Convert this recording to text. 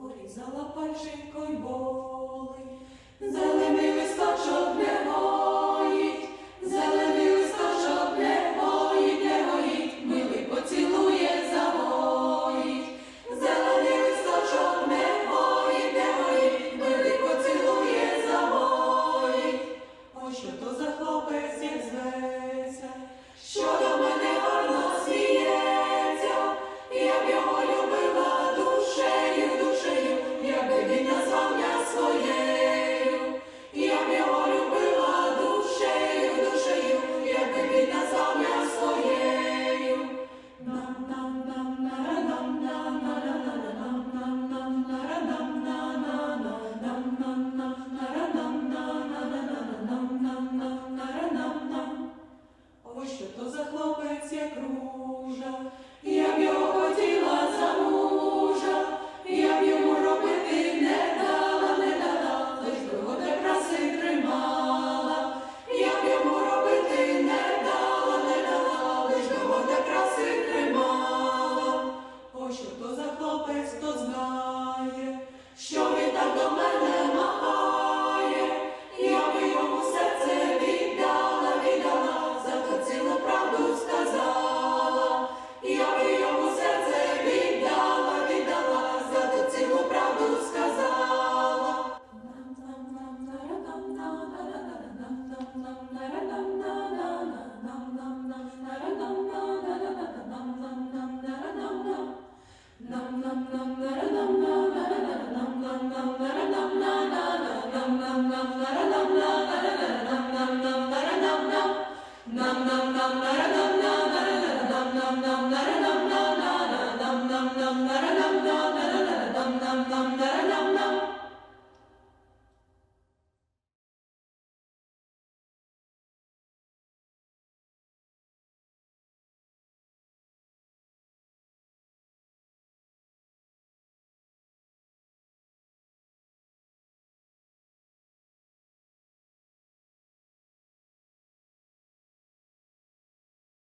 Порізала пальчик ой болить, зелений листочок не гоїть, зелений листочок не не гоїть, милий поцілує, загоїть. Зелений листочок не гоїть, не гоїть, милий поцілує, загоїть. Ой, що то за як зветься, що до мене сердце кружа,